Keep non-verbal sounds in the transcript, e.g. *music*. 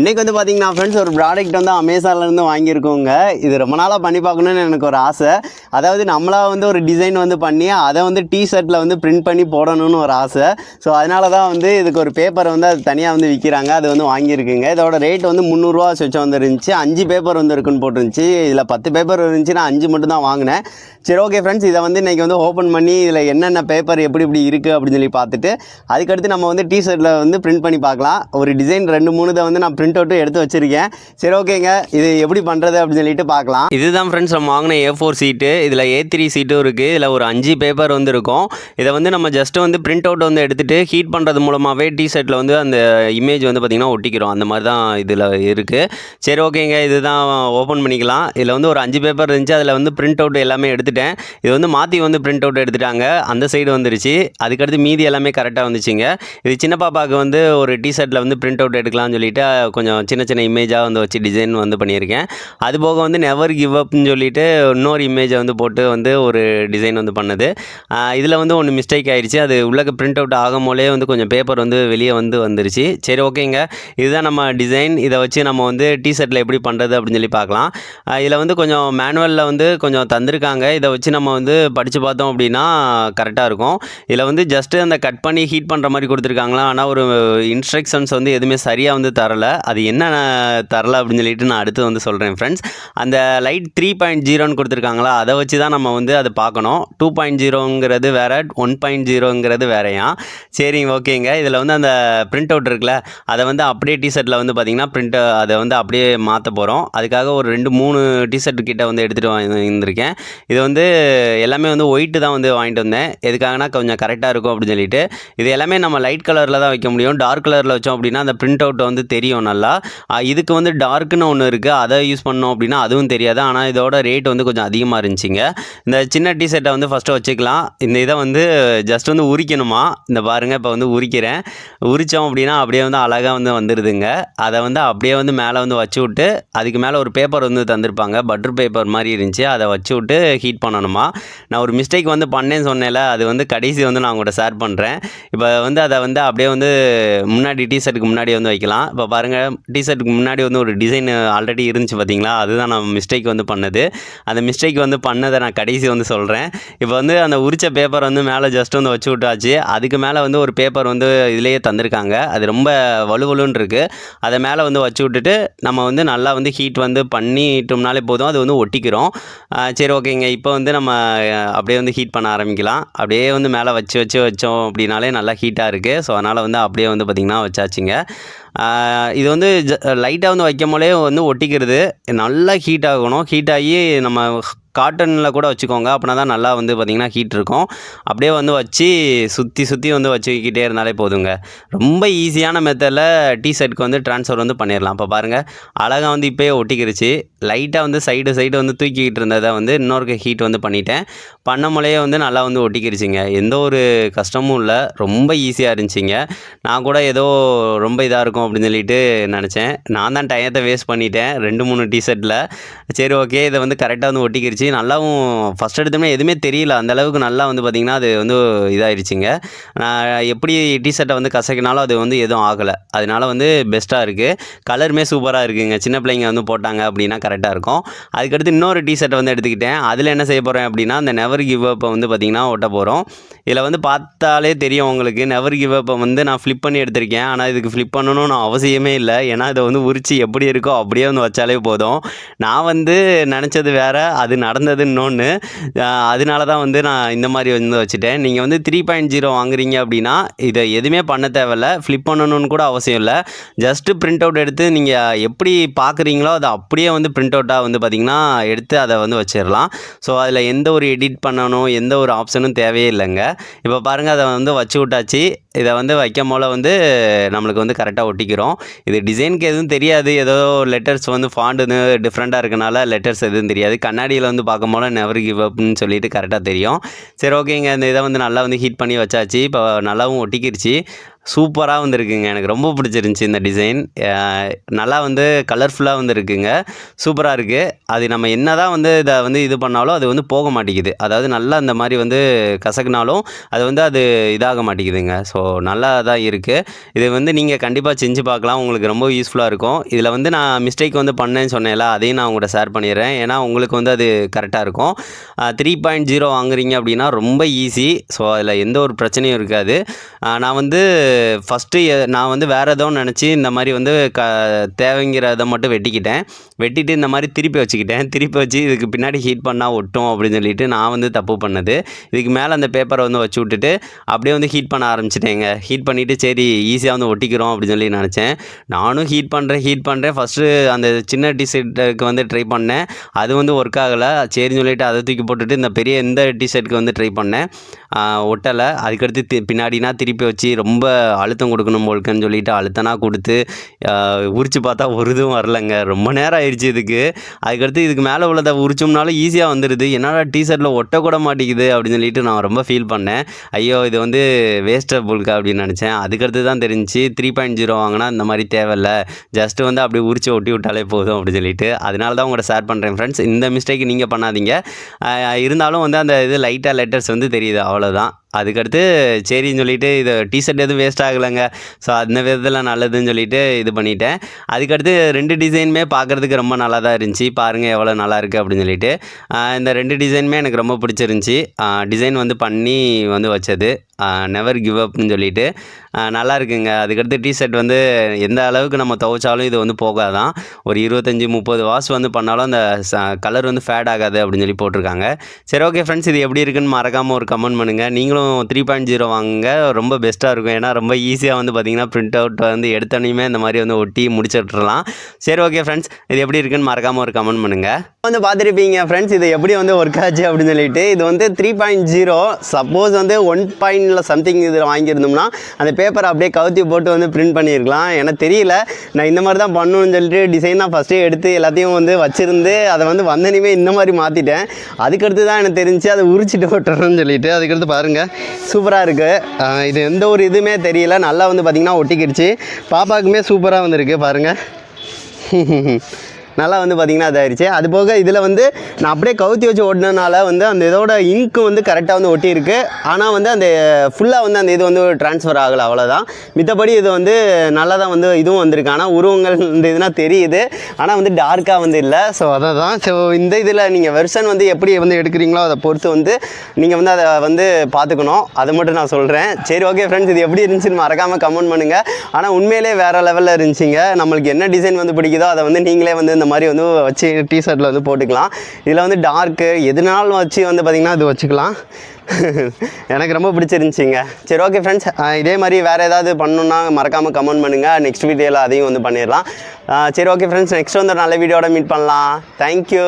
இன்றைக்கி வந்து பார்த்தீங்கன்னா ஃப்ரெண்ட்ஸ் ஒரு ப்ராடக்ட் வந்து அமேசான்லேருந்து வாங்கியிருக்கோங்க. இது ரொம்ப நாளாக பண்ணி பார்க்கணுன்னு எனக்கு ஒரு ஆசை. அதாவது நம்மளாக வந்து ஒரு டிசைன் வந்து பண்ணி அதை வந்து டிஷர்ட்டில் வந்து பிரிண்ட் பண்ணி போடணும்னு ஒரு ஆசை. ஸோ அதனால தான் வந்து இதுக்கு ஒரு பேப்பர் வந்து அது தனியாக வந்து விற்கிறாங்க அது வந்து வாங்கியிருக்குங்க. இதோட ரேட் வந்து முந்நூறுரூவா சொச்சம் வந்து இருந்துச்சு. அஞ்சு பேப்பர் வந்து இருக்குன்னு போட்டுருந்துச்சு. இதில் பத்து பேப்பர் இருந்துச்சு நான் அஞ்சு மட்டும் தான் வாங்கினேன். சரி ஓகே ஃப்ரெண்ட்ஸ் இதை வந்து இன்றைக்கி வந்து ஓப்பன் பண்ணி இதில் என்னென்ன பேப்பர் எப்படி இப்படி இருக்குது அப்படின்னு சொல்லி பார்த்துட்டு அதுக்கடுத்து நம்ம வந்து டிஷர்ட்டில் வந்து பிரிண்ட் பண்ணி பார்க்கலாம். ஒரு டிசைன் ரெண்டு மூணு இதை வந்து நான் பிரிண்ட் அவுட்டும் எடுத்து வச்சுருக்கேன். சரி ஓகேங்க. இது எப்படி பண்ணுறது அப்படின்னு சொல்லிட்டு பார்க்கலாம். இதுதான் ஃப்ரெண்ட்ஸ் நம்ம வாங்கின ஏ ஃபோர் சீட்டு இதில் ஏ த்ரீ சீட்டும் இருக்குது இதில் ஒரு அஞ்சு பேப்பர் வந்து இருக்கும் இதை வந்து நம்ம ஜஸ்ட்டு வந்து பிரிண்ட் அவுட் வந்து எடுத்துகிட்டு ஹீட் பண்ணுறது மூலமாகவே டி ஷர்ட்டில் வந்து அந்த இமேஜ் வந்து பார்த்திங்கன்னா ஒட்டிக்கிறோம். அந்த மாதிரி தான் இதில் இருக்குது சரி ஓகேங்க. இதுதான் ஓப்பன் பண்ணிக்கலாம். இதில் வந்து ஒரு அஞ்சு பேப்பர் இருந்துச்சு. அதில் வந்து பிரிண்ட் அவுட் எல்லாமே எடுத்துட்டேன். இது வந்து மாற்றி வந்து பிரிண்ட் அவுட் எடுத்துட்டாங்க. அந்த சைடு வந்துருச்சு. அதுக்கடுத்து மீதி எல்லாமே கரெக்டாக வந்துச்சுங்க. இது சின்ன பாப்பாவுக்கு வந்து ஒரு டி ஷர்ட்டில் வந்து பிரிண்ட் அவுட் எடுக்கலாம்னு சொல்லிட்டு கொஞ்சம் சின்ன சின்ன இமேஜாக வந்து வச்சு டிசைன் வந்து பண்ணியிருக்கேன். அது போக வந்து நெவர் கிவ் அப்னு சொல்லிட்டு இன்னொரு இமேஜை வந்து போட்டு வந்து ஒரு டிசைன் வந்து பண்ணுது. இதில் வந்து ஒன்று மிஸ்டேக் ஆயிடுச்சு அது உள்ளக்க பிரிண்ட் அவுட் ஆகும் போலே வந்து கொஞ்சம் பேப்பர் வந்து வெளியே வந்து வந்துருச்சு. சரி ஓகேங்க இதுதான் நம்ம டிசைன் இதை வச்சு நம்ம வந்து டிஷர்ட்டில் எப்படி பண்ணுறது அப்படின்னு சொல்லி பார்க்கலாம். இதில் வந்து கொஞ்சம் மேனுவலில் வந்து கொஞ்சம் தந்திருக்காங்க. இதை வச்சு நம்ம வந்து படித்து பார்த்தோம் அப்படின்னா கரெக்டாக இருக்கும். இதில் வந்து ஜஸ்ட்டு அந்த கட் பண்ணி ஹீட் பண்ணுற மாதிரி கொடுத்துருக்காங்களா? ஆனால் ஒரு இன்ஸ்ட்ரக்ஷன்ஸ் வந்து எதுவுமே சரியாக வந்து தரல. அது என்ன தரல அப்படின்னு சொல்லிட்டு நான் அடுத்து வந்து சொல்கிறேன் ஃப்ரெண்ட்ஸ் அந்த லைட் த்ரீ பாயிண்ட் ஜீரோன்னு கொடுத்துருக்காங்களா அதை வச்சு தான் நம்ம வந்து அதை பார்க்கணும். டூ பாயிண்ட் ஜீரோங்கிறது வேறு ஒன் பாயிண்ட் ஜீரோங்கிறது வேறையா? சரிங்க ஓகேங்க. இதில் வந்து அந்த பிரிண்ட் அவுட் இருக்குல்ல அதை வந்து அப்படியே டிஷர்ட்டில் வந்து பார்த்திங்கன்னா பிரிண்ட் அதை வந்து அப்படியே மாற்ற போகிறோம் அதுக்காக ஒரு ரெண்டு மூணு டிஷர்ட் கிட்ட வந்து எடுத்துகிட்டு வந்திருக்கேன் இது வந்து எல்லாமே வந்து ஒயிட்டு தான் வந்து வாங்கிட்டு வந்தேன். எதுக்காகனா கொஞ்சம் கரெக்டாக இருக்கும் அப்படின்னு சொல்லிட்டு. இது எல்லாமே நம்ம லைட் கலரில் தான் வைக்க முடியும். டார்க் கலரில் வச்சோம் அப்படின்னா அந்த பிரிண்ட் அவுட் வந்து தெரியும் நல்லா. நல்லா இதுக்கு வந்து டார்க்குன்னு ஒன்று இருக்குது அதை யூஸ் பண்ணோம் அப்படின்னா அதுவும் தெரியாது. ஆனால் இதோட ரேட் வந்து கொஞ்சம் அதிகமாக இருந்துச்சுங்க. இந்த சின்ன டிஷர்ட்டை வந்து ஃபஸ்ட்டு வச்சுக்கலாம். இந்த இதை வந்து ஜஸ்ட் வந்து உரிக்கணுமா? இந்த பாருங்கள் இப்போ வந்து உரிக்கிறேன். உரித்தோம் அப்படின்னா அப்படியே வந்து அழகாக வந்து வந்துடுதுங்க அதை வந்து அப்படியே வந்து மேலே வந்து வச்சு விட்டு அதுக்கு மேலே ஒரு பேப்பர் வந்து தந்திருப்பாங்க. பட்டர் பேப்பர் மாதிரி இருந்துச்சு. அதை வச்சு விட்டு ஹீட் பண்ணணுமா? நான் ஒரு மிஸ்டேக் வந்து பண்ணேன்னு சொன்னேன்ல அது வந்து கடைசி வந்து நான் உங்கள்கிட்ட ஷேர் பண்ணுறேன் இப்போ வந்து அதை வந்து அப்படியே வந்து முன்னாடி டிஷர்ட்டுக்கு முன்னாடி வந்து வைக்கலாம். இப்போ பாருங்கள் டிஷர்ட்டுக்கு முன்னாடி வந்து ஒரு டிசைன் ஆல்ரெடி இருந்துச்சு பார்த்தீங்களா அதுதான் நான் மிஸ்டேக் வந்து பண்ணது. அந்த மிஸ்டேக் வந்து பண்ணதை நான் கடைசி வந்து சொல்கிறேன் இப்போ வந்து அந்த உரிச்ச பேப்பர் வந்து மேலே ஜஸ்ட் வந்து வச்சு விட்டாச்சு. அதுக்கு மேலே வந்து ஒரு பேப்பர் வந்து இதுலேயே தந்திருக்காங்க. அது ரொம்ப வலுவலுன்னு இருக்குது அதை மேலே வந்து வச்சு விட்டுட்டு நம்ம வந்து நல்லா வந்து ஹீட் வந்து பண்ணிட்டோம்னாலே போதும். அது வந்து ஒட்டிக்கிறோம். சரி ஓகேங்க இப்போ வந்து நம்ம அப்படியே வந்து ஹீட் பண்ண ஆரம்பிக்கலாம். அப்படியே வந்து மேலே வச்சு வச்சு வச்சோம் அப்படின்னாலே நல்லா ஹீட்டாக இருக்குது ஸோ அதனால் வந்து அப்படியே வந்து பார்த்திங்கன்னா வச்சாச்சுங்க. இது வந்து லைட்டாக வந்து வைக்கும்போதே வந்து ஒட்டிக்கிறது. நல்லா ஹீட் ஆகணும். ஹீட் ஆகி நம்ம காட்டனில் கூட வச்சுக்கோங்க. அப்படின்னா தான் நல்லா வந்து பார்த்திங்கன்னா ஹீட் இருக்கும். அப்படியே வந்து வச்சு சுற்றி சுற்றி வந்து வச்சுக்கிட்டே இருந்தாலே போதுங்க. ரொம்ப ஈஸியான மெத்தடில் டிஷர்ட்க்கு வந்து ட்ரான்ஸ்ஃபர் வந்து பண்ணிடலாம் இப்போ பாருங்கள் அழகாக வந்து இப்போயே ஒட்டிக்கிருச்சு. லைட்டாக வந்து சைடு சைடு வந்து தூக்கிக்கிட்டு இருந்ததை வந்து இன்னொரு ஹீட் வந்து பண்ணிட்டேன். பண்ண முறையே வந்து நல்லா வந்து ஒட்டிக்கிருச்சிங்க. எந்த ஒரு கஷ்டமும் இல்லை. ரொம்ப ஈஸியாக இருந்துச்சுங்க. நான் கூட ஏதோ ரொம்ப இதாக இருக்கும் அப்படின்னு சொல்லிட்டு நினச்சேன். நான் தான் டயத்தை வேஸ்ட் பண்ணிட்டேன். ரெண்டு மூணு டிஷர்ட்டில் சரி ஓகே இதை வந்து கரெக்டாக வந்து ஒட்டிக்கிருச்சு. நல்லாவும் ஃபஸ்ட் எடுத்தோம்னா எதுவுமே தெரியல. அந்த அளவுக்கு நல்லா வந்து பார்த்திங்கன்னா அது வந்து இதாகிடுச்சிங்க நான் எப்படி டிஷர்ட்டை வந்து கசக்கினாலும் அது வந்து எதுவும் ஆகலை. அதனால வந்து பெஸ்ட்டாக இருக்குது கலருமே சூப்பராக இருக்குங்க. சின்ன பிள்ளைங்க வந்து போட்டாங்க அப்படின்னா கரெக்டாக இருக்கும். அதுக்கடுத்து இன்னொரு டிஷர்ட்டை வந்து எடுத்துக்கிட்டேன். அதில் என்ன செய்ய போகிறேன் அப்படின்னா அந்த நெவர் கிவ் அப்பை வந்து பார்த்திங்கன்னா ஒட்ட போகிறோம் இதில் வந்து பார்த்தாலே தெரியும் உங்களுக்கு. நெவர் கிவ் அப்பை வந்து நான் ஃப்ளிப் பண்ணி எடுத்திருக்கேன். ஆனால் இதுக்கு ஃப்ளிப் பண்ணணும்னு அவசியமே இல்லை. ஏன்னா இதை வந்து உரிச்சு எப்படி இருக்கோ அப்படியே வந்து வச்சாலே போதும். நான் வந்து நினச்சது வேறு. அது நடந்ததுன்னொன்று அதனால தான் வந்து நான் இந்த மாதிரி வந்து வச்சுட்டேன். நீங்கள் வந்து த்ரீ பாயிண்ட் ஜீரோ வாங்குறீங்க அப்படின்னா இதை எதுவுமே பண்ண தேவையில்ல. ஃப்ளிப் பண்ணணும்னு கூட அவசியம் இல்லை. ஜஸ்ட்டு பிரிண்ட் அவுட் எடுத்து நீங்கள் எப்படி பார்க்குறீங்களோ அதை அப்படியே வந்து பிரிண்ட் அவுட்டாக வந்து பார்த்திங்கன்னா எடுத்து அதை வந்து வச்சிடலாம். ஸோ அதில் எந்த ஒரு எடிட் பண்ணணும் எந்த ஒரு ஆப்ஷனும் தேவையே இல்லைங்க. இப்போ பாருங்கள் அதை வந்து வச்சு விட்டாச்சு. இதை வந்து வைக்கும் போல் வந்து நம்மளுக்கு வந்து கரெக்டாக ஒட்டிக்கிறோம். இது டிசைனுக்கு எதுவும் தெரியாது. ஏதோ லெட்டர்ஸ் வந்து ஃபாண்டு டிஃப்ரெண்ட்டாக இருக்கனால லெட்டர்ஸ் எதுவும் தெரியாது. கண்ணாடியில் வந்து பார்க்கும் போல் நெவர் கிவ் அப்னு சொல்லிட்டு கரெக்டாக தெரியும். சரி ஓகேங்க இந்த இதை வந்து நல்லா வந்து ஹீட் பண்ணி வச்சாச்சு. இப்போ நல்லாவும் ஒட்டிக்கிருச்சு. சூப்பராக வந்துருக்குங்க. எனக்கு ரொம்ப பிடிச்சிருந்துச்சி இந்த டிசைன். நல்லா வந்து கலர்ஃபுல்லாக வந்துருக்குங்க. சூப்பராக இருக்குது அது நம்ம என்ன தான் வந்து இதை வந்து இது பண்ணாலும் அது வந்து போக மாட்டேங்குது. அதாவது நல்லா அந்த மாதிரி வந்து கசக்குனாலும் அது வந்து அது இதாக மாட்டேங்குதுங்க. ஸோ நல்லா தான் இருக்குது இது வந்து நீங்கள் கண்டிப்பாக செஞ்சு பார்க்கலாம். உங்களுக்கு ரொம்ப யூஸ்ஃபுல்லாக இருக்கும். இதில் வந்து நான் மிஸ்டேக் வந்து பண்ணேன்னு சொன்னேன்ல அதையும் நான் உங்கள்கிட்ட ஷேர் பண்ணிடுறேன். ஏன்னா உங்களுக்கு வந்து அது கரெக்டாக இருக்கும். த்ரீ பாயிண்ட் ஜீரோ வாங்குறீங்க அப்படின்னா ரொம்ப ஈஸி ஸோ அதில் எந்த ஒரு பிரச்சனையும் இருக்காது. நான் வந்து ஃபஸ்ட்டு நான் வந்து வேறு ஏதோ நினச்சி இந்த மாதிரி வந்து க தேவைங்கிறத மட்டும் வெட்டிக்கிட்டேன். வெட்டிட்டு இந்த மாதிரி திருப்பி வச்சுக்கிட்டேன். திருப்பி வச்சு இதுக்கு பின்னாடி ஹீட் பண்ணால் ஒட்டும் அப்படின்னு சொல்லிட்டு நான் வந்து தப்பு பண்ணது. இதுக்கு மேலே அந்த பேப்பரை வந்து வச்சு விட்டுட்டு அப்படியே வந்து ஹீட் பண்ண ஆரம்பிச்சிட்டேங்க. ஹீட் பண்ணிவிட்டு சரி ஈஸியாக வந்து ஒட்டிக்கிறோம் அப்படின்னு சொல்லி நினச்சேன். நானும் ஹீட் பண்ணுறேன் ஹீட் பண்ணுறேன் ஃபஸ்ட்டு அந்த சின்ன டிஷர்ட்டுக்கு வந்து ட்ரை பண்ணேன். அது வந்து ஒர்க் ஆகலை. சரின்னு சொல்லிட்டு அதை தூக்கி போட்டுட்டு இந்த பெரிய இந்த டிஷர்ட்டுக்கு வந்து ட்ரை பண்ணேன். ஒட்டலை. அதுக்கடுத்து பின்னாடினா திருப்பி வச்சு ரொம்ப அழுத்தம் கொடுக்கணும் போல்கன்னு சொல்லிட்டு அழுத்தனா கொடுத்து உரிச்சு பார்த்தா ஒரு இதுவும் வரலங்க. ரொம்ப நேரம் ஆயிடுச்சு இதுக்கு. அதுக்கடுத்து இதுக்கு மேலே உள்ளதை உரிச்சோம்னாலும் ஈஸியாக வந்துடுது என்னடா டிஷர்ட்டில் ஒட்டக்கூட மாட்டேங்குது அப்படின்னு சொல்லிட்டு நான் ரொம்ப ஃபீல் பண்ணேன். ஐயோ இது வந்து வேஸ்ட்டாக போல்க்கா அப்படின்னு நினச்சேன். அதுக்கடுத்து தான் தெரிஞ்சு த்ரீ பாயிண்ட் ஜீரோ வாங்கினா இந்த மாதிரி தேவையில்ல. ஜஸ்ட் வந்து அப்படி உரிச்சு ஒட்டி விட்டாலே போதும் அப்படின்னு சொல்லிட்டு. அதனால தான் உங்கள்கிட்ட ஷேர் பண்ணுறேன் ஃப்ரெண்ட்ஸ் இந்த மிஸ்டேக் நீங்கள் பண்ணாதீங்க. இருந்தாலும் வந்து அந்த இது லைட்டாக லெட்டர்ஸ் வந்து தெரியுது. அவ்வளோதான் அதுக்கடுத்து சரின்னு சொல்லிட்டு இது டிஷர்ட் எதுவும் வேஸ்ட் ஆகலைங்க. ஸோ அந்த விதத்தில் நல்லதுன்னு சொல்லிட்டு இது பண்ணிட்டேன். அதுக்கடுத்து ரெண்டு டிசைனுமே பார்க்குறதுக்கு ரொம்ப நல்லா தான் இருந்துச்சு. பாருங்கள் எவ்வளோ நல்லா இருக்குது அப்படின்னு சொல்லிட்டு. இந்த ரெண்டு டிசைனுமே எனக்கு ரொம்ப பிடிச்சிருந்துச்சி. டிசைன் வந்து பண்ணி வந்து வச்சது. நெவர் கிவ் அப்னு சொல்லிட்டு. நல்லா இருக்குங்க. அதுக்கடுத்து டிஷர்ட் வந்து எந்த அளவுக்கு நம்ம துவைச்சாலும் இது வந்து போகாதான். ஒரு இருபத்தஞ்சி முப்பது வாஷ் வந்து பண்ணாலும் அந்த கலர் வந்து ஃபேட் ஆகாது அப்படின்னு சொல்லி போட்டிருக்காங்க. சரி ஓகே ஃப்ரெண்ட்ஸ் இது எப்படி இருக்குன்னு மறக்காமல் ஒரு கமெண்ட் பண்ணுங்கள் நீங்களும் த்ரீ பாயிண்ட் ஜீரோ வாங்குங்க. ரொம்ப பெஸ்ட்டாக இருக்கும். ஏன்னா ரொம்ப ஈஸியாக வந்து பார்த்தீங்கன்னா பிரிண்ட் அவுட் வந்து எடுத்தோன்னே இந்த மாதிரி வந்து ஒட்டி முடிச்சு சரி ஓகே ஃப்ரெண்ட்ஸ் இது எப்படி இருக்குன்னு மறக்காமல் ஒரு கமெண்ட் பண்ணுங்கள் வந்து பார்த்துருப்பீங்க ஃப்ரெண்ட்ஸ் இது எப்படி வந்து ஒர்க் ஆச்சு அப்படின்னு சொல்லிட்டு இது வந்து த்ரீ பாயிண்ட் ஜீரோ சப்போஸ் வந்து ஒன் பாயிண்டில் சம்திங் இதில் வாங்கியிருந்தோம்னா அந்த பேப்பரை அப்படியே கவுத்தி போட்டு வந்து பிரிண்ட் பண்ணியிருக்கலாம். எனக்கு தெரியல. நான் இந்த மாதிரி தான் பண்ணணும்னு சொல்லிட்டு டிசைனாக ஃபஸ்ட்டே எடுத்து எல்லாத்தையும் வந்து வச்சுருந்து அதை வந்து வந்தனையுமே இந்த மாதிரி மாற்றிட்டேன் அதுக்கடுத்து தான் எனக்கு தெரிஞ்சு அதை உரிச்சிட்டு ஓட்டுறேன்னு சொல்லிட்டு அதுக்கடுத்து பாருங்கள் சூப்பராக இருக்குது இது எந்த ஒரு இதுவுமே தெரியல. நல்லா வந்து பார்த்திங்கன்னா ஒட்டிக்கிடுச்சு. பாப்பாக்குமே சூப்பராக வந்திருக்கு பாருங்கள் *laughs* நல்லா வந்து பார்த்திங்கன்னா இதாயிருச்சு. அது போக இதில் வந்து நான் அப்படியே கவுத்தி வச்சு ஓட்டினனால வந்து அந்த இதோட இங்க்கு வந்து கரெக்டாக வந்து ஒட்டியிருக்கு. ஆனால் வந்து அந்த ஃபுல்லாக வந்து அந்த இது வந்து ட்ரான்ஸ்ஃபர் ஆகலை அவ்வளோதான் மித்தபடி இது வந்து நல்லா தான் வந்து இதுவும் வந்திருக்கு. ஆனால் உருவங்கள் இந்த இதுனா தெரியுது. ஆனால் வந்து டார்க்காக வந்து இல்லை. ஸோ அதை தான் ஸோ இந்த இதில் நீங்கள் வெர்ஷன் வந்து எப்படி வந்து எடுக்கிறீங்களோ அதை பொறுத்து வந்து நீங்கள் வந்து அதை வந்து பார்த்துக்கணும். அதை மட்டும் நான் சொல்கிறேன் சரி ஓகே ஃப்ரெண்ட்ஸ் இது எப்படி இருந்துச்சுன்னு மறக்காமல் கமெண்ட் பண்ணுங்கள் ஆனால் உண்மையிலே வேறு லெவலில் இருந்துச்சுங்க. நம்மளுக்கு என்ன டிசைன் வந்து பிடிக்குதோ அதை வந்து நீங்களே வந்து இந்த மாதிரி வந்து வச்சு டிஷர்ட்டில் வந்து போட்டுக்கலாம். இதில் வந்து டார்க்கு எதுனாலும் வச்சு வந்து பார்த்திங்கன்னா அது வச்சுக்கலாம். *laughs* எனக்கு ரொம்ப பிடிச்சிருந்துச்சிங்க. சரி ஓகே ஃப்ரெண்ட்ஸ் இதே மாதிரி வேறு ஏதாவது பண்ணணுன்னா மறக்காமல் கமெண்ட் பண்ணுங்கள் நெக்ஸ்ட் வீடியோவில் அதையும் வந்து பண்ணிடலாம். சரி ஓகே ஃப்ரெண்ட்ஸ் நெக்ஸ்ட் வந்து நல்ல வீடியோட மீட் பண்ணலாம். தேங்க்யூ